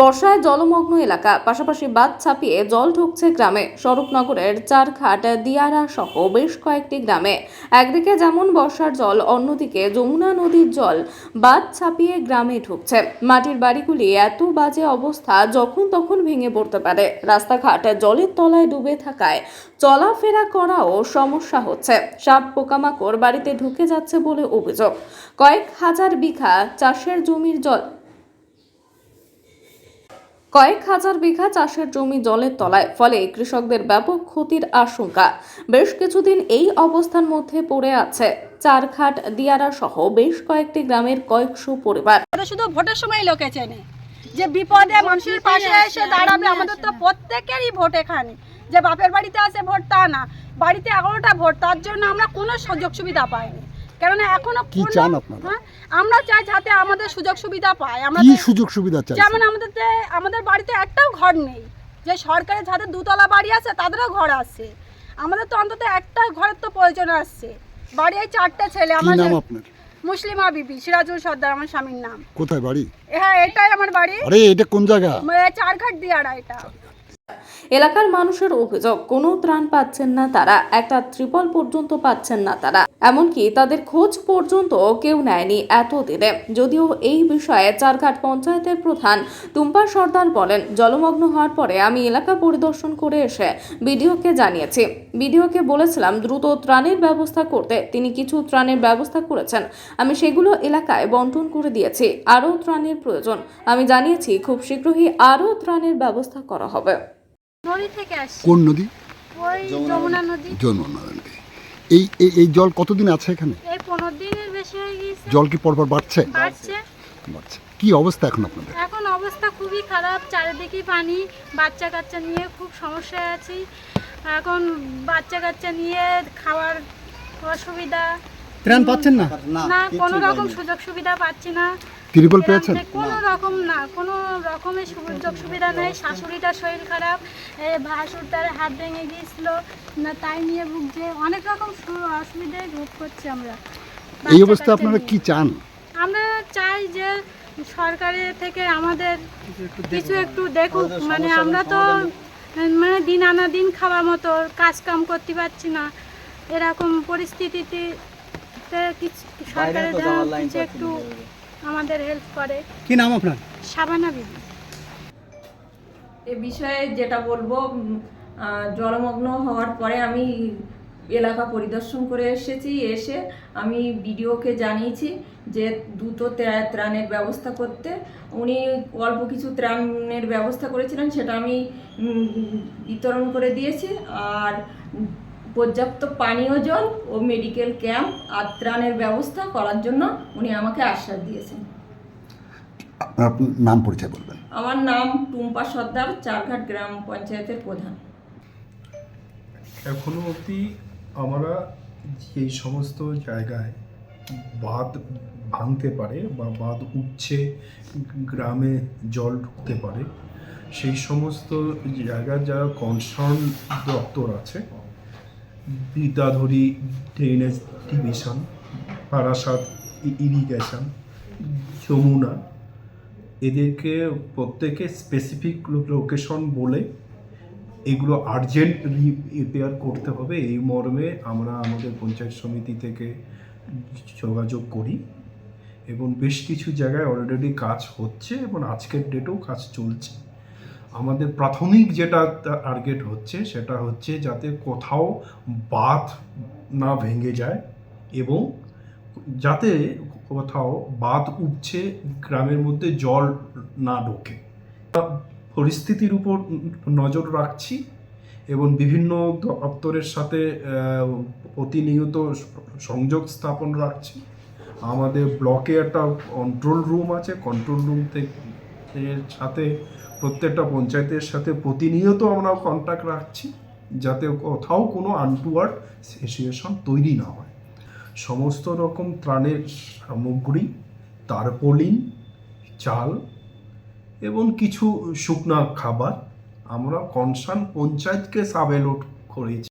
বর্ষায় জলমগ্ন এলাকা, পাশাপাশি বাঁধ ছাপিয়ে জল ঢুকছে গ্রামে। স্বরূপনগরের চারঘাট, দিয়ারা সহ বেশ কয়েকটি গ্রামে। একদিকে যেমন বর্ষার জল, অন্যদিকে যমুনা নদীর জল বাঁধ ছাপিয়ে গ্রামে ঢুকছে। মাটির বাড়িগুলি এত বাজে অবস্থা, যখন তখন ভেঙে পড়তে পারে। রাস্তাঘাট জলের তলায় ডুবে থাকায় চলাফেরা করাও সমস্যা হচ্ছে। সাপ, পোকামাকড় বাড়িতে ঢুকে যাচ্ছে বলে অভিযোগ। কয়েক হাজার বিঘা চাষের জমির জল কয়েক হাজার বিঘা চাষের জমি জলের তলায় ফলে কৃষকদের ব্যাপক ক্ষতির আশঙ্কা। বেশ কিছুদিন এই অবস্থার মধ্যে পড়ে আছে। চারঘাট দিয়ারা সহ বেশ কয়েকটি গ্রামের কয়েকশো পরিবার। শুধু ভোটের সময় লোকে চেনে। যে বিপদে মানুষের পাশে এসে দাঁড়াবে আমাদের তো প্রত্যেকেরই ভোট এখানে। যে বাপের বাড়িতে আছে ভোট তা না। বাড়িতে এগারোটা ভোট তার জন্য আমরা কোনো সুযোগ সুবিধা পাইনি। কেননা এখনও কি চান আপনারা? হ্যাঁ, আমরা চাই যাতে আমাদের সুযোগ সুবিধা পায় আমরা কি সুযোগ সুবিধা চাই যেমন আমাদের আমাদের বাড়িতে একটাও ঘর নেই। যে সরকারের যাদের দুতলা বাড়ি আছে তাদেরও ঘর আছে। আমাদের তো অন্তত একটা ঘরের তো প্রয়োজন আসছে বাড়ি এই চারটে ছেলে আমার নাম মুসলিমা বিবি সিরাজুল সর্দার আমার স্বামীর নাম। কোথায় বাড়ি? হ্যাঁ এটাই আমার বাড়ি। আরে এটা কোন জায়গা? চারঘাট দিয়ারা এটা। এলাকার মানুষের অভিযোগ, কোনো ত্রাণ পাচ্ছেন না তারা, একটা ত্রিপল পর্যন্ত পাচ্ছেন না তারা। এমনকি তাদের খোঁজ পর্যন্ত কেউ নেয়নি এতদিনে। যদিও এই বিষয়ে চারঘাট পঞ্চায়েতের প্রধান টুম্পা সর্দার বলেন, জলমগ্ন হওয়ার পরে আমি এলাকা পরিদর্শন করে এসে বিডিওকে জানিয়েছি। বিডিওকে বলেছিলাম, দ্রুত ত্রাণের ব্যবস্থা করতে। তিনি কিছু ত্রাণের ব্যবস্থা করেছেন। আমি সেগুলো এলাকায় বন্টন করে দিয়েছি। আরও ত্রাণের প্রয়োজন। আমি জানিয়েছি, খুব শীঘ্রই আরও ত্রাণের ব্যবস্থা করা হবে। নদী থেকে আসছি। কোন নদী? ওই যমুনা নদী। যমুনা নদী। এই এই এই জল কতদিন আছে এখানে? এই পনেরো দিনের বেশি হয়ে গিয়েছে। জল কি পরপর বাড়ছে? বাড়ছে। বাড়ছে। কি অবস্থা এখন আপনাদের? এখন অবস্থা খুবই খারাপ। চারিদিকে পানি। বাচ্চা কাচ্চা নিয়ে খুব সমস্যায় আছি। এখন বাচ্চা কাচ্চা নিয়ে খাওয়ার অসুবিধা। ত্রাণ পাচ্ছেন না? না কোনো রকম সুযোগ সুবিধা পাচ্ছি না। ত্রিপল পেয়েছেন? কোনো রকম না কোনো রকমের সুযোগ সুবিধা নেই। শাশুড়িটার শরীর খারাপ ভাসুর তার হাত ভেঙে গিয়েছিল না তাই নিয়ে ভুগছে অনেক রকম অসুবিধায় ভোগ করছি আমরা। এই অবস্থা আপনারা কি চান? আমরা চাই যে সরকারের থেকে আমাদের কিছু একটু দেখুক। মানে আমরা তো মানে দিন আনা দিন খাওয়ার মতো কাজ কাম করতে পারছি না। এরকম পরিস্থিতিতে কিছু সরকারের কিছু একটু আমাদের হেল্প করে। কি নাম আপনার? সাবানা বিবি। এ বিষয়ে যেটা বলব জলমগ্ন হওয়ার পরে আমি এলাকা পরিদর্শন করে এসেছি এসে আমি বিডিওকে জানিয়েছি যে দ্রুত ত্রাণের ব্যবস্থা করতে। উনি অল্প কিছু ত্রাণের ব্যবস্থা করেছিলেন সেটা আমি বিতরণ করে দিয়েছি। আর পর্যাপ্ত পানীয় জল ও মেডিকেল ক্যাম্প আর ত্রাণের ব্যবস্থা করার জন্য উনি আমাকে আশ্বাস দিয়েছেন। আপনার নাম পরিচয় বলবেন। আমার নাম টুম্পা সর্দার চারঘাট গ্রাম পঞ্চায়েতের প্রধান। এখনও অবধি আমরা এই সমস্ত জায়গায় বাঁধ ভাঙতে পারে বা বাঁধ উঠছে গ্রামে জল ঢুকতে পারে সেই সমস্ত জায়গার যারা কনসার্ন দপ্তর আছে Vidyadhari drainage division Barasat irrigation Yamuna. এদেরকে প্রত্যেকে স্পেসিফিক লোকেশন বলে এগুলো আর্জেন্ট রিপেয়ার করতে হবে। এই মর্মে আমরা আমাদের পঞ্চায়েত সমিতি থেকে যোগাযোগ করি এবং বেশ কিছু জায়গায় অলরেডি কাজ হচ্ছে এবং আজকের ডেটেও কাজ চলছে। আমাদের প্রাথমিক যেটা টার্গেট হচ্ছে সেটা হচ্ছে যাতে কোথাও বাঁধ না ভেঙে যায় এবং যাতে কোথাও বাঁধ উঠছে গ্রামের মধ্যে জল না ঢোকে। পরিস্থিতির উপর নজর রাখছি এবং বিভিন্ন দপ্তরের সাথে প্রতিনিয়ত সংযোগ স্থাপন রাখছি। আমাদের ব্লকে একটা কন্ট্রোল রুম আছে কন্ট্রোল রুম থেকে এর সাথে প্রত্যেকটা পঞ্চায়েতের সাথে প্রতিনিয়ত আমরা কন্ট্যাক্ট রাখছি যাতে কোথাও কোনো আনটুয়ার্ড সিচুয়েশন তৈরি না হয়। সমস্ত রকম ত্রাণের সামগ্রী তারপলিন চাল এবং কিছু শুকনা খাবার আমরা কনসার্ন পঞ্চায়েতকে সাবেলোট করেছি।